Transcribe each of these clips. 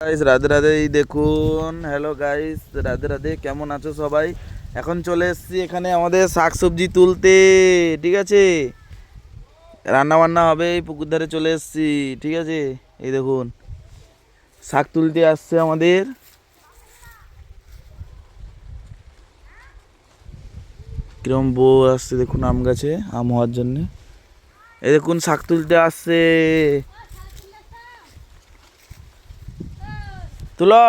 Guys Radhe Radhe এই দেখুন। Hello guys Radhe Radhe, কেমন আছো সবাই? এখন চলে এসেছি এখানে আমাদের শাক সবজি তুলতে, ঠিক আছে? রান্না বান্না হবে, এই পুকুর ধারে চলে এসেছি, ঠিক আছে? এই দেখুন, শাক তুলতে আসছে আমাদের। কিরম বউ আসছে দেখুন আম গাছে, আম হওয়ার জন্যে। এই দেখুন, শাক তুলতে আসছে। তুলো।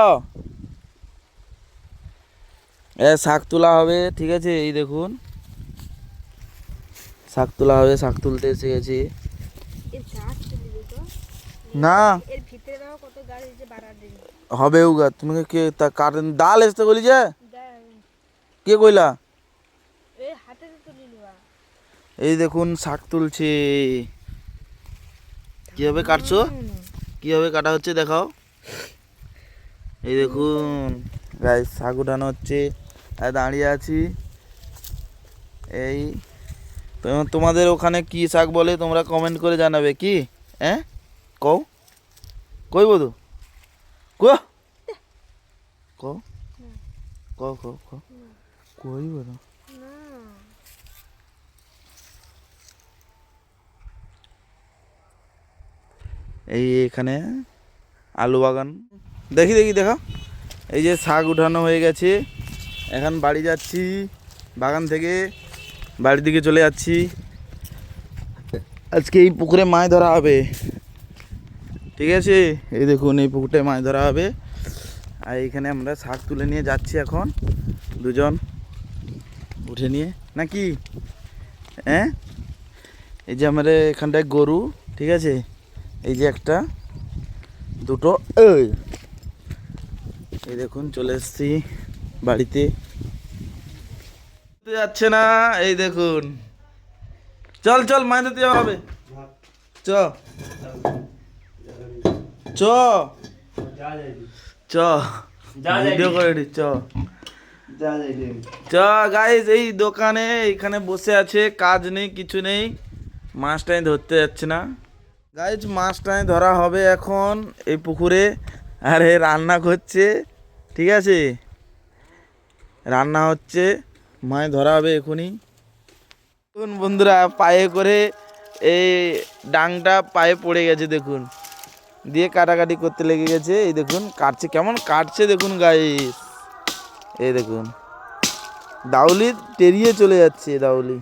এ শাক তোলা হবে ঠিক আছে? এই দেখুন। শাক তোলা হবে শাক তুলতে এসে গেছি। না। হবে উগা তুমি কে তা কাটেন ডাল এসতে বলি যে? কে কইলা? এই দেখুন শাক তুলছে। কীভাবে কাটছো? কীভাবে কাটা হচ্ছে দেখাও। এই দেখুন। গাই শাক উঠানো হচ্ছে দাঁড়িয়ে আছি। এই তোমাদের ওখানে কি শাক বলে তোমরা কমেন্ট করে জানাবে, কি? হ্যাঁ? কও? কই বধু? ক কই বধু? এই এখানে আলু বাগান। দেখি দেখি, দেখা। এই যে শাক উঠানো হয়ে গেছে। এখন বাড়ি যাচ্ছি, বাগান থেকে বাড়ির দিকে চলে যাচ্ছি। আজকে এই পুকুরে মাছ ধরা হবে। ঠিক আছে? এই দেখুন, এই পুকুরটায় মাছ ধরা হবে। আর এইখানে আমরা শাক তুলে নিয়ে যাচ্ছি এখন, দুজন উঠে নিয়ে। নাকি? হ্যাঁ? এই যে আমাদের এখানটায় গরু, ঠিক আছে? এই যে একটা, দুটো এই দেখুন চলে এসেছি বাড়িতে। যাচ্ছে না এই দেখুন। চল চল ধরতে যাওয়া হবে। চ। চ। চ। ভিডিও করে চ। চ গাইজ এই দোকানে এখানে বসে আছে কাজ নেই কিছু নেই। মাছটাই ধরতে যাচ্ছে না। গাইজ মাছটাই ধরা হবে এখন এই পুকুরে। আর এ রান্না করছে। ঠিক আছে? রান্না হচ্ছে মাছ ধরা হবে এখনই দেখুন বন্ধুরা, পায়ে করে এই ডাংটা পায়ে পড়ে গেছে, দেখুন। দিয়ে কাটাকাটি করতে লেগে গেছে। এই দেখুন, কাটছে, কেমন কাটছে দেখুন গাইস এই দেখুন, দাউলি টেরিয়ে চলে যাচ্ছে দাউলি।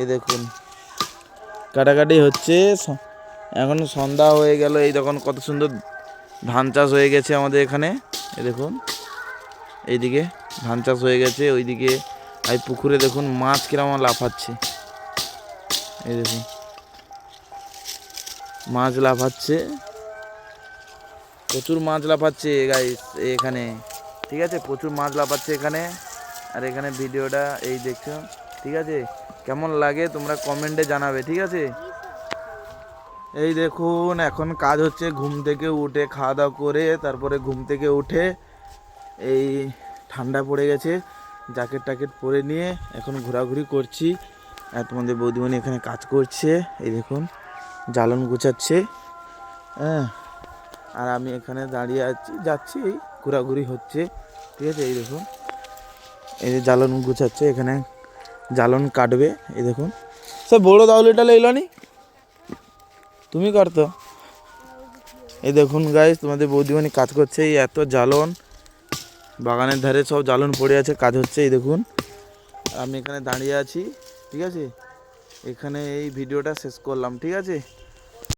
এই দেখুন, কাটাকাটি হচ্ছে। এখন সন্ধ্যা হয়ে গেল, এই দেখুন কত সুন্দর ধান চাষ হয়ে গেছে আমাদের এখানে। এ দেখুন, এইদিকে ধান চাষ হয়ে গেছে, ওইদিকে এই পুকুরে দেখুন মাছ কিরম লাফাচ্ছে। এই দেখুন, মাছ লাফাচ্ছে, প্রচুর মাছ লাফাচ্ছে গাইস এখানে। ঠিক আছে, প্রচুর মাছ লাফাচ্ছে এখানে। আর এখানে ভিডিওটা এই দেখছ ঠিক আছে? কেমন লাগে তোমরা কমেন্টে জানাবে, ঠিক আছে? এই দেখুন, এখন কাজ হচ্ছে ঘুম থেকে উঠে, খাওয়া দাওয়া করে তারপরে ঘুম থেকে উঠে এই ঠান্ডা পড়ে গেছে জ্যাকেট ট্যাকেট পরে নিয়ে এখন ঘোরাঘুরি করছি। আর তোমাদের বৌদিমণি এখানে কাজ করছে, এই দেখুন, জ্বালন গুছাচ্ছে। হ্যাঁ আর আমি এখানে দাঁড়িয়ে আছি, যাচ্ছি, এই ঘোরাঘুরি হচ্ছে, ঠিক আছে, এই দেখুন। এই যে জ্বালন গুছাচ্ছে, এখানে জ্বালন কাটবে, এই দেখুন। সে বড় দাউলিটা লেইলানি তুমি করতো? এই দেখুন গাইস তোমাদের বৌদিমণি কাজ করছে, এই এত জ্বালন। বাগানের ধারে সব জ্বালন পড়ে আছে, কাজ হচ্ছে, এই দেখুন। আমি এখানে দাঁড়িয়ে আছি, ঠিক আছে? এখানে এই ভিডিওটা শেষ করলাম, ঠিক আছে?